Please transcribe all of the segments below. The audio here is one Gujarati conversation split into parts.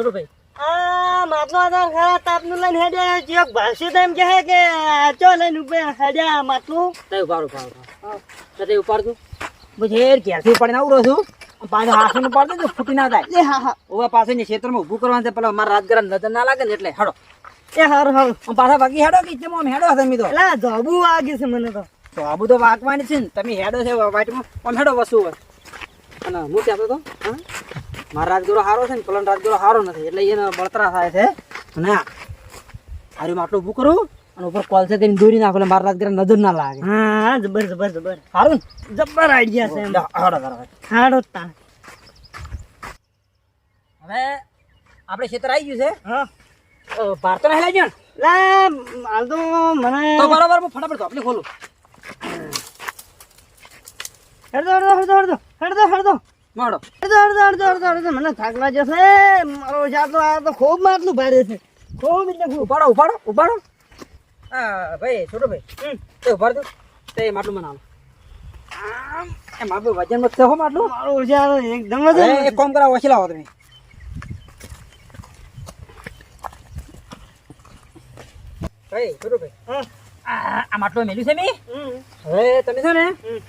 છોટું ભાઈ આ માટલો તો ખરા તાપનું લઈને હેડ્યા ચિયોક ભાસ્યું તો એમ કહે કે આ ચો લઈને ઉભે હેડ્યા માટલું તે ઉપાડ ઉપાડ ઉપાડ. તો તે ઉપાડતું? પછી એ ઘેરથી ઉપાડીને આવડો છું. પાછો હાથું ઉપાડ દે ફૂટી ના થાય. એ હા હા. ઓવા પાછો ને ક્ષેત્રમાં ઊભું કરવાનું છે પેલા મારા રાજગરા નજર ના લાગે ને એટલે હેડો. એ હારું હારું. પાછા બાકી હેડો કે તેમાં હેડો તમે તો? એટલે ધોબું વાગે છે મને તો. તો આબુ તો વાગવાની છે ને તમે હેડો છે વાઈટમાં પણ હેડો વસ્તુ હોય અને હું કહેતો તો હા? મારો રાજગરો સારો છે ને પલન રાજગરો સારો નથી. એટલે એને બળતરા થાય છે. અને હારી માટલું ઊભું કરું અને ઉપર કોલ છે તેને દોરી નાખો એટલે મારા રાજગરા નજર ના લાગે. હા જબર જબર જબર. સારું જબર આઈડિયા છે હાડો હેડો તા હવે આપણે ખેતર આવી ગયું છે. હા. ભારત ના હેલા જણ લા હાલ તો મને તો બરાબર હું ફટાફટ ધોપલી ખોલું. હેડો હેડો હેડો હેડો હેડો હેડો હેડો મને થાક લાગ્યો છે મારો જાતો આ તો ખૂબ માટલું ભારે છે. ખૂબ એટલે ઉપાડો ઉપાડો ઉપાડો. હા ભાઈ છોટો ભાઈ. તે ઉપાડ દો તે માટલું બનાવો આમ, એ મારું વજન છે હો માટલું? મારો જાતો એકદમ જ એક કામ કરાવો ઓછી લાવો તમે. ભાઈ છોટો ભાઈ. આ આ માટલું મેલ્યું છે મેં? હવે તમે છે ને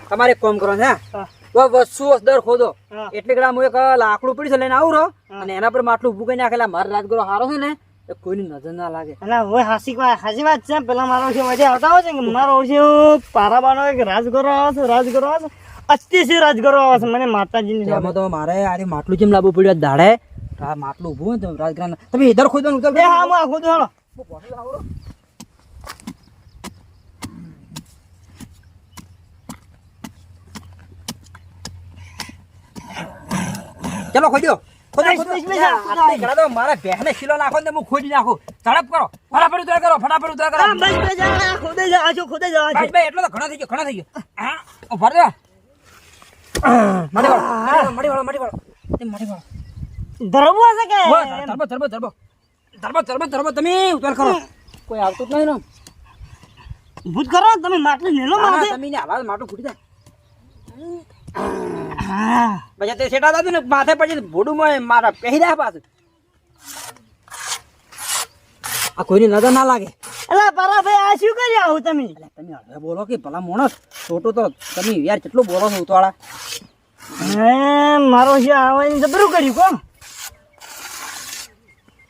તમારે એક કામ કરો છે હા. વસ્તુ દર ખોદો. એટલે કે હું એક લાકડું પડી છે લઈને આવું રહો. અને એના પર માટલું ઉભું કરી નાખેલા. મારે રાજગરો હારો છે ને એ કોઈની નજર ના લાગે. અલા હવે હાસી વાત હાસી વાત છે પેલા મારો છે મજા આવતા હોય છે કે મારો છે પારાબાનો એક રાજગરો આવે છે રાજગરો આવે છે. અતિશય રાજગરો આવે છે મને માતાજીની એમાં તો મારે આજે માટલું જેમ લાવવું પડ્યું દાડે? આ માટલું ઉભું હોય ને તો રાજગરા તમે ઇધર ખોદો ને હા હું આખું દોડો ચલો ખોદો. આટલી મારા ભેંસને શીલો નાખો ને હું ખોદી નાખું. ઝડપ કરો. ફટાફટ ઉતાર કરો ફટાફટ ઉતાર કરો. ખોદે જા આજો ખોદે જા આજો ભાઈ ભાઈ એટલો તો ઘણો થઈ ગયો ઘણો થઈ ગયો. હા ઊભા રહો. મારી વાળો મારી વાળો મારી વાળો એ વાળો. ધરબો છે કે હો, ધરબો ધરબો ધરબો ધરબો ધરબો ધરબો તમે ઉતાર કરો. કોઈ આવતું જ નહીં ને. ભૂત કરો તમે માટલું નેલો મારશે તમે આવાજ માટું ફૂટી જાય. હા. પછી તે સેટા દાદુ ને માથે પછી ભોડું માં મારા પહેરી દે પાછું. આ કોઈની નજર ના લાગે. અલા પરા ભાઈ આ શું કરી આવું તમે? તમે હવે બોલો કે ભલા મોણસ છોટો તો તમે યાર કેટલું બોલો છો ઉતાળા હે મારો છે આવવાની જબરું કર્યું કોમ?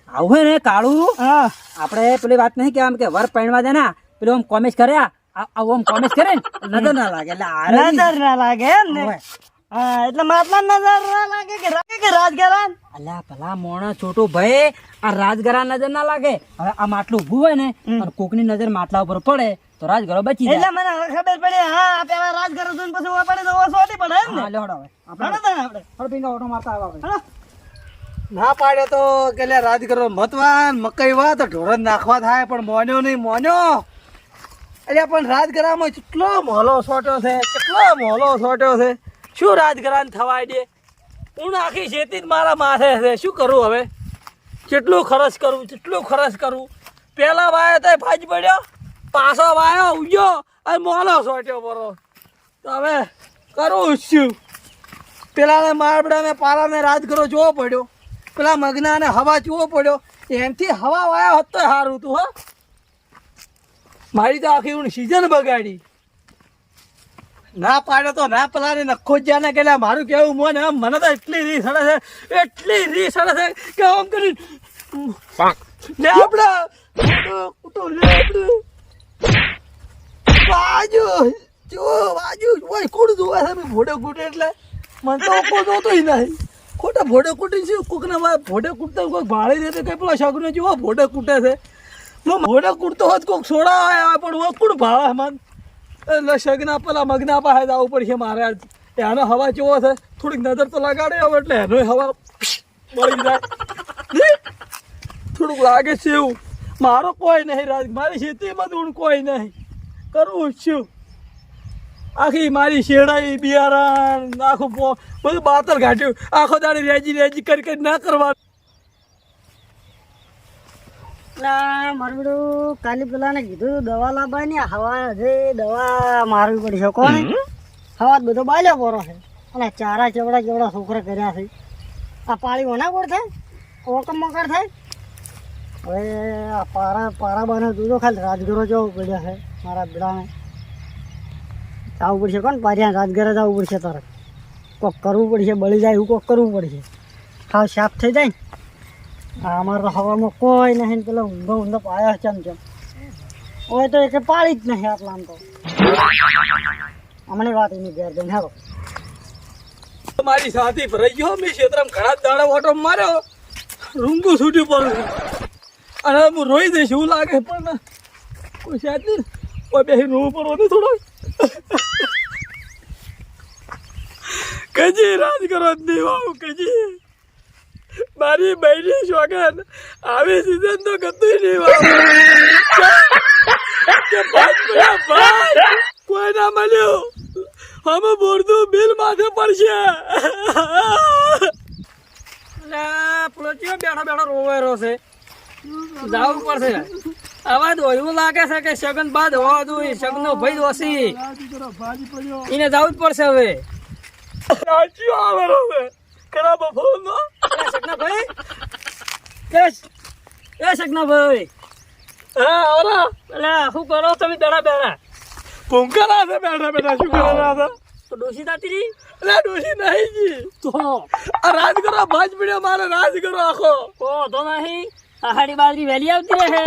આવું ને કાળું? હા. આપણે પેલી વાત નહીં કે આમ કે વર પહેણવા દે ને પેલું આમ કોમેશ કર્યા આવું આમ કોમેશ કરે ને નજર ના લાગે. એટલે નજર ના લાગે એમ ને. હા એટલે માટલા નજર ના લાગે કે લાગે કે રાજગરાન? અલ્યા ભલા મોણા છોટો ભાઈ આ રાજગરા નજર ના લાગે. હવે આ માટલું ઊભું હોય ને અને કોકની નજર માટલા ઉપર પડે તો રાજગરો બચી જાય. એટલે મને ખબર પડે હા આ પેલા રાજગરો જોઈને પછી ઊભા પડે તો ઓછો ઓટી પડે એમ ને? હવે. આપણે આપણે. ઓટો મારતા પાડ્યો તો કે લે મતવાન મકઈ વા તો ઢોરણ નાખવા થાય પણ મોન્યો નહીં મોન્યો. એટલે પણ રાજગરામાં કેટલો મોહલો છોટ્યો છે કેટલો મોહલો છોટ્યો છે. શું રાજગરાન થવાય દે? હું આખી ખેતી મારા માથે છે. શું કરું હવે? કેટલું ખર્ચ કરું કેટલું ખર્ચ કરું. પહેલાં વાયો તો ભાજ પડ્યો, પાછો વાયો, ઉગ્યો, અને મોલો સોટ્યો બરો. તો હવે કરું શું? પેલાને મારબડા મેં પારાને રાજ કરો જોવો પડ્યો. પેલા મગનાને હવા જોવો પડ્યો. એનથી હવા વાયો હતો સારું હતું, હા. મારી તો આખી હું સિઝન બગાડી. ના પાડ્યો તો ના પેલા ને નખો જ ને કે મારું કેવું મોન આમ મને તો એટલી રી સડે છે એટલી રી સડે છે કે આમ કરી લેબડા. કુટો લેબડું. બાજુ જો બાજુ ઓય કોણ જોવે છે? ભોડે કૂટે એટલે. મને તો કોઈ જોતોય નહીં. ખોટા ભોડે કૂટી છે કોકના ભોડે કૂટતા કોઈ ભાળી દે તો કઈ પેલા શગનો જેવો ભોડે કૂટે છે. મો ભોડે કૂટતો હોત કોક સોડા પણ કોણ ભાળે મન? એટલે શગના પેલા મગના પાસે જવું પડશે મારે એનો હવા જેવો છે? થોડીક નજર તો લગાડે હવે એટલે એનો હવા મળી જાય. થોડુંક લાગે છે એવું. મારો કોઈ નહીં રાજ. મારી ખેતીમાં બધું કોઈ નહીં. કરવું છું. આખી મારી શેડાઈ, બિયારણ, આખું બધું બાતર ઘાટ્યું. આખો દાડી રેજી રેજી કરી કરી ના કરવા ના મારું કાલે પેલા ને કીધું દવા દવા લાવવાની હવા છે દવા મારવી પડશે કોને હવા તો બધો બાલ્યો પોરો છે. અને ચારા ચવડા ચવડા છોકરા કર્યા છે. આ પાળી ઓના કોડ થાય? ઓકમ મકર થાય? હવે આ પારા પારા બાને દૂધો ખાલી રાજગરો જવું પડ્યા છે મારા બેડાને જવું પડશે કોણ? પારિયા રાજગરે જવું પડશે તારે. કોક કરવું પડશે બળી જાય એવું કોક કરવું પડશે. ખાવ સાફ થઈ જાય ને. અમારે હવામાં કોઈ નહીં પેલો ઊંધો ઊંધો પાયા ચમ ચમ હોય તો એક પાડી જ નહીં આટલા આમ તો. હમણાં વાત એની ઘેર જઈને હારો મારી સાથી ભરાઈ ગયો, મેં ક્ષેત્રમાં ઘણા દાડા ઓટો માર્યો. રૂંગું છૂટી પડું અને હું રોઈ દઈશ એવું લાગે પણ, કોઈ સાથ નહીં. કોઈ બેસી રોવું પડવાનું થોડો. કજી, રાજ કરો દેવા કજી. મારી બહેની શોગન આવી સીઝન તો ગતું નહીં કોઈ ના મળ્યું. અમે બોરતું બિલ માથે પડશે. બેઠો બેઠો રોવાયરો છે. જવું પડશે. અવાજ એવું લાગે છે કે શગન બાદ હોવા જોઈએ સગન નો ભાઈ ઓછી. એને જવું જ પડશે હવે. સાચી આવેલો છે ખરાબ ફોન એ સગના ભાઈ એ સ- એ સગના ભાઈ હા આવરા એટલે શું કરો તમે બેડા બેડા ભૂંકરા છે બેઠા બેઠા શું કરેલા હતા તો? ડોસી દાતી રહી અરે નહીં જી. તો આ રાજ કરો ભાજ પડ્યો મારે રાજ કરો આખો. તો નહીં. આહાડી બાજરી વહેલી આવતી રહે.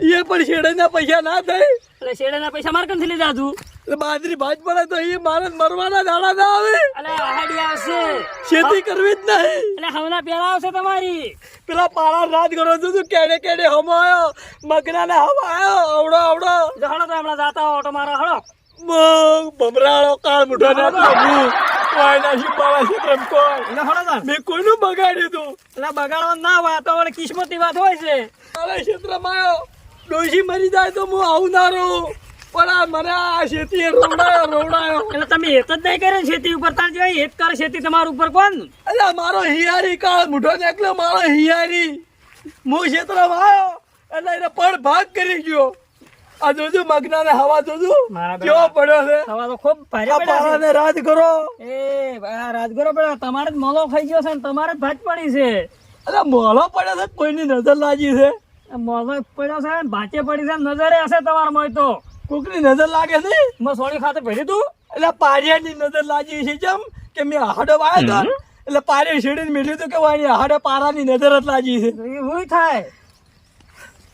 એ પણ શેડાના પૈસા ના થાય. એટલે શેડાના પૈસા માર કંથી લીધા તું? એટલે બાજરી ભાજ પડે તો એ મારે મરવાના દાડા ના આવે. એટલે હાડી આવશે. ખેતી કરવી જ નહીં. એટલે હમણાં પેલા આવશે તમારી. પેલા પાળા રાજ કરો છું તું કેડે કેડે હમો આવ્યો મગના ને હમાયો આવ્યો આવડો આવડો. જો હળો તો હમણાં જાતા ઓટો મારો હળો. બમરાળો કાળ મુઠો ને પ્રભુ કોઈ ના છે પ્રેમ કોઈ. એટલે હળો તાર મેં કોઈનું બગાડ્યું તું. એટલે બગાડવા ના હોય આ તો કિસ્મતી વાત હોય છે. મારા ક્ષેત્રમાં આવ્યો ડોશી મરી જાય તો હું આવનારો. પણ આ મને આ શેતી રોવડાયો રોવડાયો. એટલે તમે હેત જ નહીં કરે શેતી ઉપર. તાર જો હેત કરે શેતી તમારા ઉપર કોણ? એટલે મારો હિયારી કાળ મુઠો નીકળ્યો મારો હિયારી. હું ક્ષેત્રમાં આવ્યો એટલે એને પણ ભાગ કરી ગયો. આ જોજો મગના ને હવા જોજો. કેવો પડ્યો છે? હવા તો ખૂબ ભારે પડ્યો છે. રાજ કરો. એ આ રાજ કરો પડ્યો તમારે જ મોલો ખાઈ ગયો છે ને તમારે જ ભાગ પડી છે. અરે મોલો પડ્યો છે કોઈની નજર લાગી છે? મોલો પડ્યો છે ને ભાચે પડી છે નજરે હશે તમારા મોય તો. કોકની નજર લાગે છે? મેં સોની ખાતે ભરી તું. એટલે પારિયાની નજર લાગી છે જેમ કે મેં હાડો વાયો એટલે પારિયા શેડીને મેળ્યું હતું કે વાણી હાડે પારાની નજર જ લાગી છે. એવું થાય.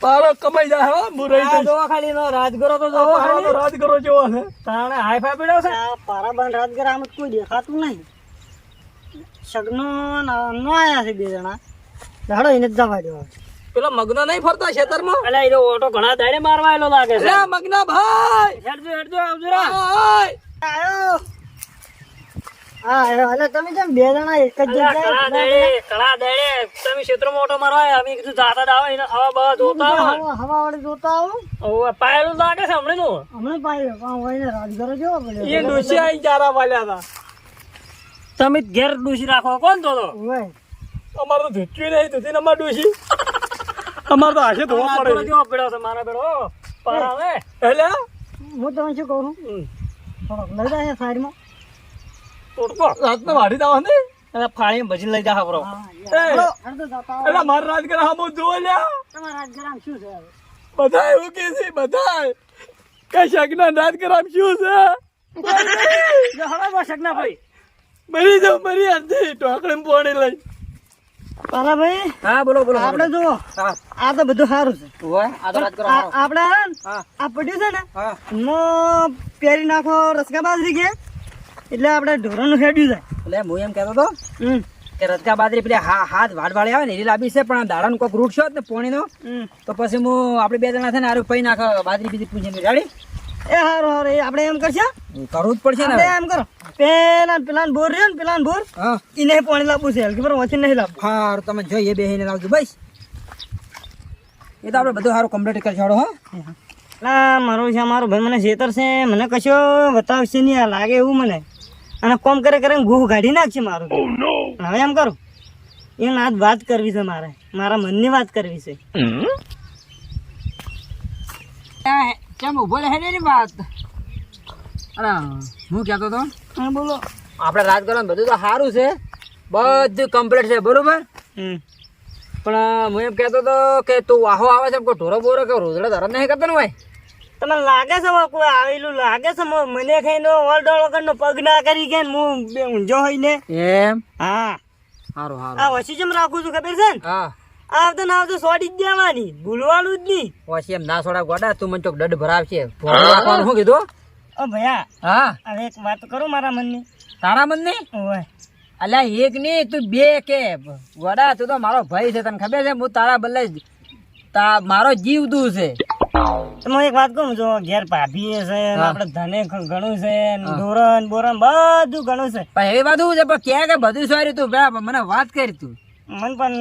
પારો કમાઈ જાય હો મુરઈ જોવા ખાલી નો રાજગરો તો જોવો પારો તો ખાલી. કરો જેવો છે. તાણે હાઈ ફાઈ પડ્યો છે? આ પારાબાન રાજગર આમ કોઈ દેખાતું નહીં. સગનો નો આયા છે બે જણા. હાડો એને જવા દેવા. પેલો મગ્ન નહીં ફરતા ખેતરમાં? એ ઓટો ઘણા દાડે મારવા આવેલો લાગે છે. અલ્યા મગના ભાઈ! હેડજો હેડજો આવજો રા. આયો. હા આયો. તમે જેમ બે જણા એક જ જગ્યાએ દાડે કળા દાડે તમે ક્ષેત્રમાં ઓટો મારવા આવ્યા. અમે કીધું જાતા જ એને ખાવા બાવા જોતા હવા હવા વાળી જોતા આવો. ઓવે, પાયેલું લાગે છે હમણાં નું હમણાં પાડ્યો પણ હોય ને રાજગરો જેવો પડ્યો? એ ડોશી આઈ ચારા વાલ્યા હતા. તમે જ ઘેર ડૂસી રાખો કોણ તો તો? હોય અમારે તો ધૂચ્યું નહીં ધૂતી અમાર ડોશી અમારે તો હાશે ધોવા પડે. જો પડ્યો છે? મારા બેડો પર આવે? એટલે? હું તમને શું કહું? લઈ જાય સાઈડમાં. તોડકો. રાતના વાડી દાવા ને એટલે ફાળી ભજી લઈ જા જતા એટલે મારા રાજ કરે હમો જો લ્યા. તમારા રાજગરામ શું છે બધા એવું કે છે બધા કે શકના રાજ કરામ શું છે? જો હવે બસ શકના ભાઈ. મરી જાવ મરી આથી ટોકડે પોણી લઈ. પાલા હા બોલો બોલો આપણે જુઓ આ તો બધું સારું છે. ઓવે, આ તો રાજગરો આ- હારો. આપણે હે ને, હા. આ પડ્યું છે ને હા. એમાં નાખો રસકા બાજરી કે એટલે આપણે ઢોરાનું ખેડ્યું જાય એટલે હું એમ કહેતો હતો કે રજકા બાજરી પેલી હા હાથ વાડ વાળી આવે ને એ લાંબી છે પણ દાડાનો કોઈક રૂટ છે ને પોણીનો તો પછી હું આપણે બે જણા છે ને આરું પૈ નાખો બાજરી બીજી પૂછી રેડી એ હારો હારો. એ આપણે એમ કરશે? કરવું જ પડશે ને એમ કરો. પેલા પેલા બોર રહ્યો ને પેલા બોર એને પાણી લાવવું છે. હલકી પર વચ્ચે નહીં લાવવું. હા તમે જોઈએ બે લાવજો. બસ. એ તો આપણે બધું સારું કમ્પ્લીટ કરી છોડો હા. મારો છે મારો ભાઈ મને છેતર છે. મને કશો બતાવશે નહીં. આ લાગે એવું મને. અને કોમ કરે કરે ગુહ કાઢી નાખશે મારું. હવે એમ કરું. એમ આજ વાત કરવી છે મારે. મારા મનની વાત કરવી છે. કેમ ઊભો રહે ને વાત? અરે હું કહેતો હતો? હા બોલો. આપણે રાત કરવાનું બધું તો સારું છે. બધું કમ્પ્લીટ છે બરોબર? પણ હું એમ કહેતો હતો કે તું વાહો આવે છે કોઈ ઢોરો બોરો કે રોજડા ધરમ નહીં કરતો ને ભાઈ? તમને લાગે છે કોઈ આવેલું? લાગે છે મને ખાઈને ઓલડોળ વગરનો પગ ના કરી ગયા હું બે ઊંઝો હોય ને? એમ? હા. સારું આ સારું વસી જેમ રાખું છું ખબર છે ને? હા. આવતો ને આવતો સોડી જ દેવાની. ભૂલવાનું જ નહીં. પછી એમ ના સોડા ગોડા તું મને ચોક દડ ભરાવશે. ઢોરો શું કીધું? ઓ ભૈયા હા. હવે એક વાત કરું મારા મનની? તારા મન નહીં ઓય. અલ્યા એક નહીં તું બે કે. ગોડા તું તો મારો ભાઈ છે તને ખબર છે? હું તારા બદલે તા મારો જીવ દું છે. તમે એક વાત કહું જો ઘેર ભાભી છે આપડે આપણે ધને ઘણું છે ધોરણ બોરણ બધું ઘણું છે. પણ એવી વાત છે પણ કે કે બધું સારી તું મને વાત કરી તું. મને પણ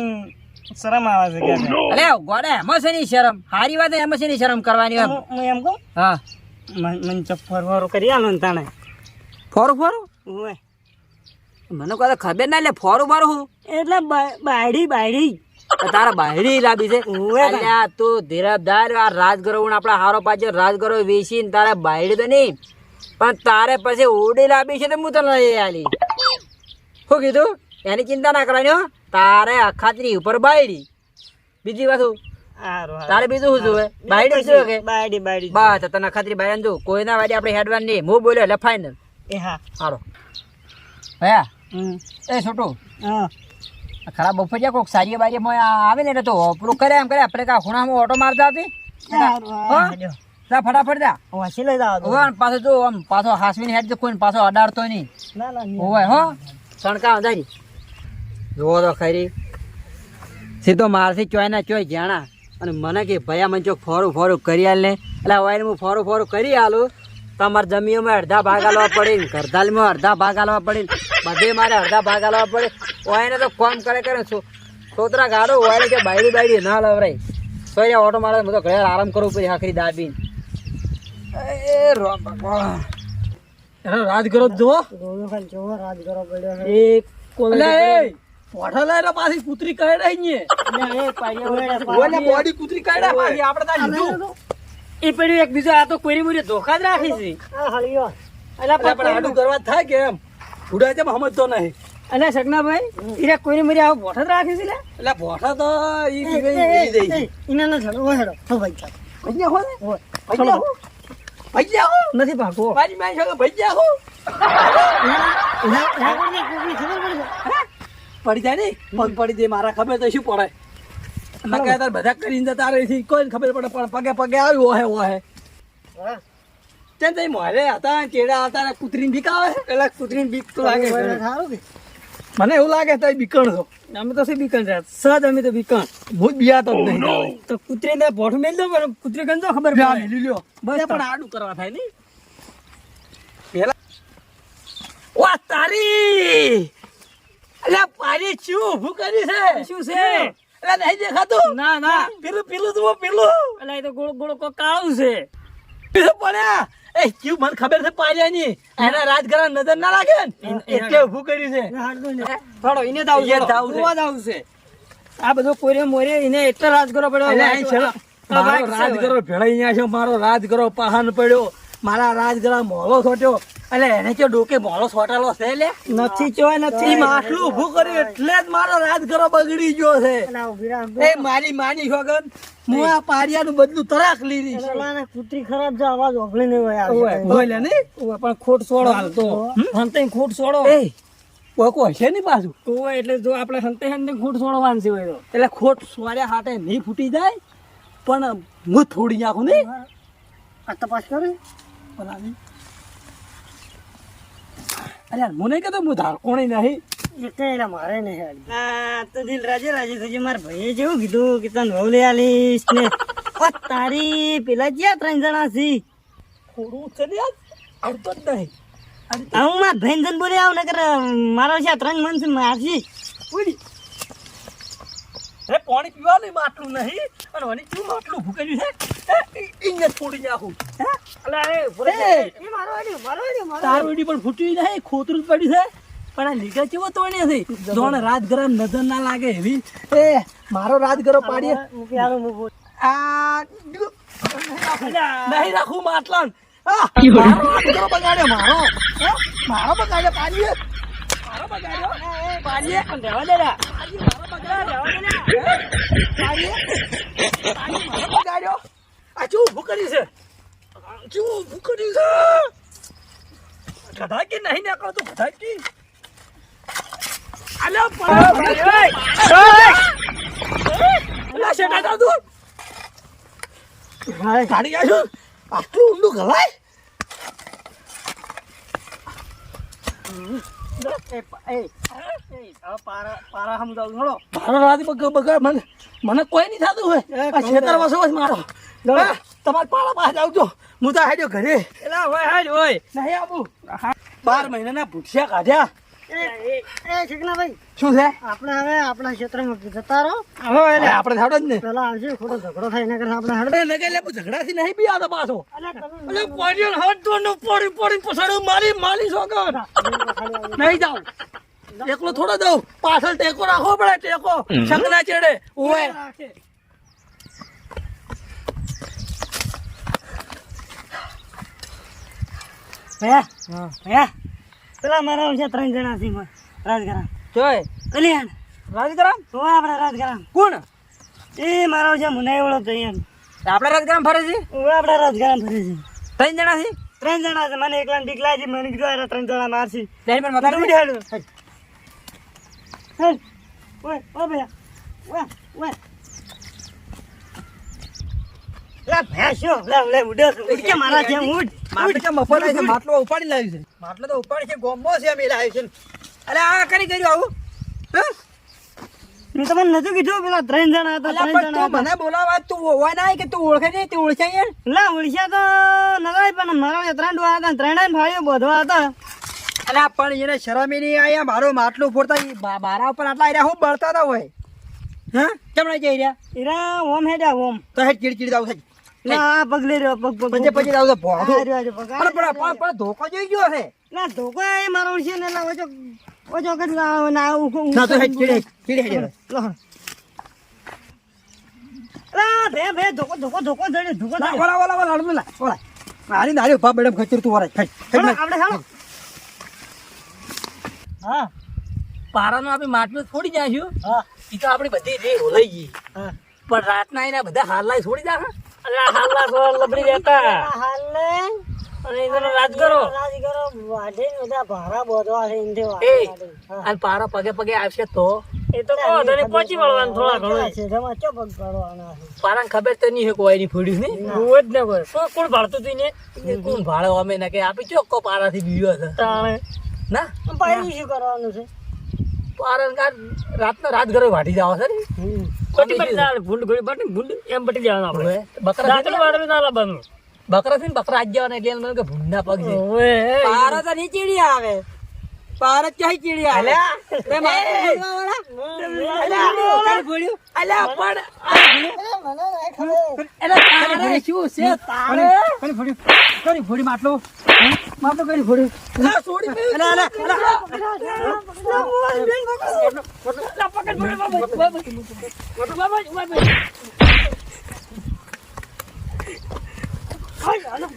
શરમ આવે છે કે અલે ગોડા એમાં છે ની શરમ. હારી વાત એમાં છે ની શરમ કરવાની. હું હું એમ કહું? હા. મન ચપ્પર વાળો કરી આલો ને તાણે. ફોરું ફોરું? ઓય. મને કોઈ ખબર ના લે ફોરું મારું હું? એટલે બાયડી બાયડી. તારા બાયડી લાબી છે. અલ્યા તું ધીરજદાર આ રાજગરો આપડા હારો પાછો રાજગરો વેચીને તારા બાયડી તો નહીં. પણ તારે પછી ઉડી લાબી છે તો હું તને લઈ આલી. શું કીધું? એની ચિંતા ના કરવાની હો. તારે અખાત્રી ઉપર બાયડી. બીજી વાત. તારે બીજું શું જોવે બાયડી શું કે? બાયડી બાયડી બસ તને અખાત્રી બાયડી જો કોઈના વાડી આપણે હેડવાન નહીં. હું બોલ્યો એટલે ફાઇનલ એ હા. હારો ભયા એ છોટું. હા. ખરાબ બફરિયા કોક સારી બારી આવે ને તો પેલું કરે એમ કરે. આપણે કા ખૂણામાં ઓટો મારતા હતી. જા ફટાફટ જા. લઈ. પાછો જો આમ પાછો હાસવીને હેડ કોઈ પાછો અડાડતો નહીં. ના ના. હો. સણકા અંધારી જોવો તો ખરી. સીધો મારથી ચોય ના ચોય જાણા અને મને કે ભયા મને ચોક ફોરું ફોરું કરી આલ ને. એટલે હવે હું ફોરું ફોરું કરી આલું. તમારે જમીનમાં અડધા ભાગ આલવા પડે ને ઘરદાલમાં અડધા ભાગ આલવા પડે બધે મારે અડધા ભાગ આલવા પડે. ઓયને તો કોમ કરે કરે છો છોતરા ગાડો ઓય કે બાયડી બાયડી ના લવરાય. તો એ ઓટો મારે હું તો ઘરે આરામ કરવું પડે આખરી દાબીને. એ રામ ભગવાન. એનો રાજગરો જ જુઓ. રાજ કરો પડ્યો એક કોલ એટલે એ પોઠા પાછી કૂતરી ને એ પાડ્યો ઓલે બોડી કૂતરી કાઢ્યા પાછી આપણે ત્યાં લીધું એ પડ્યું એક બીજો આ તો કોરી મોરી ધોખા જ રાખી છે આ હળિયો. અલા એટલે આપણે આડું કરવા થાય કે એમ સમજતો નહીં અલા સગનાભાઈ ઈરા કોરી મોરી આવો બોઠ રાખી છે એટલે તો ઈ ના છોડો, હેડો. હો ભાઈ હો ને નથી ભાગવો મારી માય છે ભૈયા હો ખબર પડે છે? પડી જાય ને? પગ પડી જાય મારા ખબર તો શું પડે? નકા તાર બધા કરીને જતા રહે કોઈ ખબર પડે પણ પગે પગે આવ્યું ઓહે ઓહે. હા. તેમ તઈ મોરે હતા કેડા હતા ને કૂતરીને બીક આવે પેલા કૂતરીને બીક તો લાગે? મને એવું લાગે તો બીકણ છો. અમે તો શું બીકણ છે? સહજ અમે તો બીકણ. હું બિયાતો જ નહીં. તારે. તો કૂતરી ને ભોઠ મેલ દો પણ કૂતરી ગંજો ખબર પડે. મેલી લ્યો. બસ પણ આડું કરવા થાય નહીં. પેલા વા તારી! અલ્યા પાણી શું ઊભું કરી છે? શું છે? અલ્યા નહીં દેખાતું? ના ના. પેલું પેલું તું પેલું. અલા એ તો ગોળ ગોળ કો કાળું છે. પેલું પડ્યા એ કેવું મને ખબર છે પારિયાની. એના રાજઘરા નજર ના લાગે એટલે ઊભું કર્યું છે. થોડો એને દાવ એને દાવ દાવ છે. આ બધો કોરે મોરે એને એટલે રાજ કરો પડ્યો. મારો રાજગરો ભેળાઈ ગયા છે મારો રાજગરો પહાન પડ્યો. મારા રાજગરા મોલો છોટ્યો. એટલે એને કે ડોકે મોલો છોટાલો છે લે? નથી ચો નથી. માટલું ઊભું કર્યું એટલે જ મારો રાજગરો બગડી ગયો છે. એ મારી માની છોગન હું આ પારિયાનું બદલું તરાક લીધી છે. કૂતરી ખરાબ છે અવાજ ઓગળી નહીં હોય. બોલે ઓવે, પણ ખોટ છોડો. હાલતો હંતે ખોટ છોડો. એ કોકો હશે નહીં પાછું? તો એટલે જો આપણે હંતે હંતે ખોટ છોડવાનું હોય તો. એટલે ખોટ સ્વાર્યા હાટે નહીં ફૂટી જાય પણ હું થોડી નાખું નહીં આ તપાસ કરે? પલાની. અરે યાર, મને તો હું ધારકોણી નહીં. એ કઈ એલા મારે નહીં તો દિલ રાજે રાજે થશે મારા ભાઈએ જેવું કીધું કે તને વહુ લઈ આલીશ ને. તારી પેલા જ્યાં ત્રણ જણા છી. થોડું છે ને યાર? આવતો જ નહીં. આ હું મારા ભાઈ જન બોલી આવું નકર મારો છે ત્રણ મન છે મારશી પૂરી અરે પાણી નહીં માટલું નહીં. અને મને કેવું માટલું ભૂકેલું છે? હે? થોડી નાખું તાર વેડી પણ ખોતરું પડ્યું છે. પણ આ લીગા કેવો તોડ્યો છે? જોણે રાજગરા નજર ના લાગે એવી. એ મારો રાજગરો પાડીએ. આ નહીં રાખું માટલા મારો રાજગરો બગાડ્યો મારો. હે? મારો બગાડ્યો પાડીએ. મારો બગાડ્યો? પાડીએ. પણ રહેવા દે મારો બગાડ્યો. શું ઊભું કર્યું શું છે ગધા નહીં ને તું ગધા કે અલ્યા અલ્યા શેઠા જાવ તું ભાઈ ગાડી આજો આટલું ઊંડું ગવાય મને મને કોઈ નહીં થતું હોય ખેતર વસો મારો તમારે પાળા પાસે આવજો. હું તો હાજો ઘરે. એલા હોય હાજ હોય નહીં આવું. બાર મહિનાના ભૂખ્યા કાઢ્યા. એ એ શીખનાભાઈ શું છે? આપણે હવે આપણા ક્ષેત્રમાં જતા રહો. હવે આપણે થાડો જ ને. પેલા આવશે ખોટો ઝઘડો થાય એના કરતા આપણે અરે લગે લે ઝઘડાથી નહીં બી આતો પાછો. હાથ નો પડી પડી મારી મારી સોગર નહીં જાઉં. એકલો થોડો દઉં પાછળ ટેકો રાખવો પડે ટેકો. શંકના ચેડે ભયા? ભયા? પેલા મારા આવશે ત્રણ જણા છે રાજગરામ. રાજગરા જોય કલ્યાણ. રાજગરામ? તો આપણા રાજગરામ. કોણ? એ મારા આવશે મને એવડો તો એમ. આપણે રાજગ્રામ ફરે છે? હું આપણા રાજગરા ફરે છે. ત્રણ જણા છે? ત્રણ જણા છે. મને એકલા બીક લાગી મને કીધું આ ત્રણ જણા મારશે ડેરી પણ મથાર ઉડી હાલો. હેલ. ઓય ઓ ભયા. ઓય ઓય. લા શું લે લે ઉડ્યો છે? ઉડ કે મારા જેમ ઉડ. માટલો કે મફત છે? માટલો ઉપાડી લાવ્યું છે. માટલો તો ઉપાડી છે ગોમો છે અમે લાવ્યું છે અલે આ કરી કર્યું આવું. હે? મેં તમને નતું કીધું પેલા ત્રણ જણા હતા ત્રણ જણા તું મને બોલાવા તું હોય ના કે તું ઓળખે નહીં? તું ઓળખાય યાર લા ઓળખ્યા તો નગાય પણ મારા ત્રણ ડોહા હતા ત્રણ ભાઈઓ બોધવા હતા. અલા પણ એને શરમ નહીં આયા મારો માટલું ફોડતા મારા ઉપર આટલા આર્યા હું બળતા હતા હોય. હા? કેમ નહીં જઈ રહ્યા ઓમ હેડ્યા ઓમ. તો હેડ ચીડ આવું છે આ પગલે રહ્યો પગ પગ પછી પછી આવતો. આ અરે પણ પણ ધોકો જોઈ ગયો હે ના ધોકો એ મારો છે ને લા ઓછો ઓજો કે ના ના ઉખું ના તો ચીડે ચીડ હેડ લા ભે ભે ધોકો ધોકો ધોકો જડે ધોકો ના ઓલા ઓલા ઓલા અડધું લા ઓલા મારી નારી ઊભા મેડમ ખચર તું વરાય ખાઈ આપણે હાલો હા પારાનો આપણે માટલું છોડી જાશું હા ઈ તો આપણી બધી રે ઓલાઈ ગઈ હા પણ રાતના એના બધા હાલ લાઈ છોડી જા અલા હાલા તો લબડી રહેતા હાલે અને એનો રાજ કરો વાઢે બધા ભારા બોધવા છે ઇંધે એ અને પારો પગે પગે આવશે તો એ તો પહોંચી વળવાનું થોડા ઘણું છે તેમાં ચો પગ કરવાના છે ખબર તો નહીં કોઈ ની ફોડ્યું ને હું જ ને કોઈ કોણ કોણ ભાળતું તું ને એ કોણ ભાડો અમે ના કે આપી ચોખ્ખો પારાથી બીવ્યો છે તાણે ના પાયું શું કરવાનું છે પારણ કાર રાતના રાત ઘરે વાઢી જાવ છે ને. ભૂંડ ગોળી ભૂંડ એમ પટી જવાનું આપણે. બકરા દાંતણ વાળું ના? લાવવાનું બકરા ને બકરા આજ જવાના એટલે એમ કે ભૂંડના પગ છે. પારા તો નહીં ચીડી આવે. પારા ક્યાંય ચીડી આવે એ માથું ફોડવા વાળા? અલ્યા, કોણ ફોડ્યું? અલ્યા, પણ એલા, તારે શું છે તારે કોની ફોડ્યું? કોની ફોડી માટલું? માટલું ફોડી ફોડ્યું? અલા, છોડી દે. અલા, અલા, અલા. જો, ઓને પાછો. બોલ, ઓને બોલ. આમાં નહીં. અલા,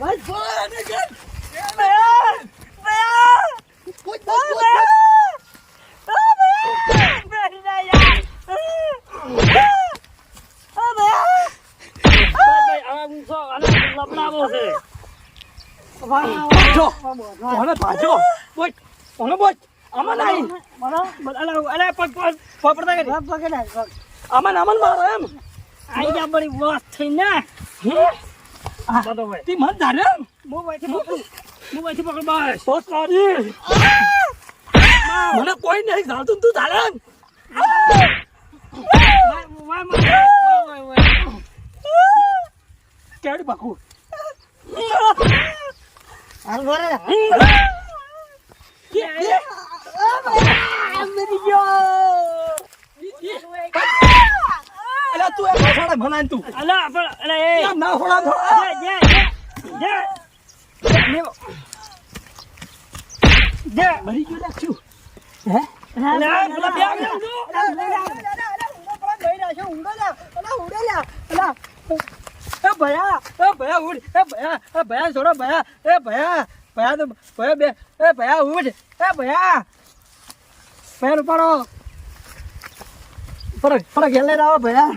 અલા, પગ, પગ, પગ પડતા કરી. આમાં ને આમાં મારો એમ. આઈડિયા બડી મસ્ત થઈ ને. હે? તી મન ધારે એમ? મોબાઈલ મોબાઈલ પકડ બસ તો સારી. મને કોઈ નહીં ધારતું તું એમ? કેવડી બાકુ? હાલ બોરે અલા તું એ પાછળ ભણાય તું. અલા પણ અલા એ. ના હોડા થોડા જે જે જે. મરી ગયું લાગશું હે અલા પેલા બે આવ્યા ઊંધો. એ ભયા એ ભયા ઉડ એ ભયા એ ભયા છોડો ભયા એ ભયા ભયા તો ભયા બે એ ભયા ઉડ એ ભયા ભયા ઉપાડો ફરક ફરક હેલે આવો ભયા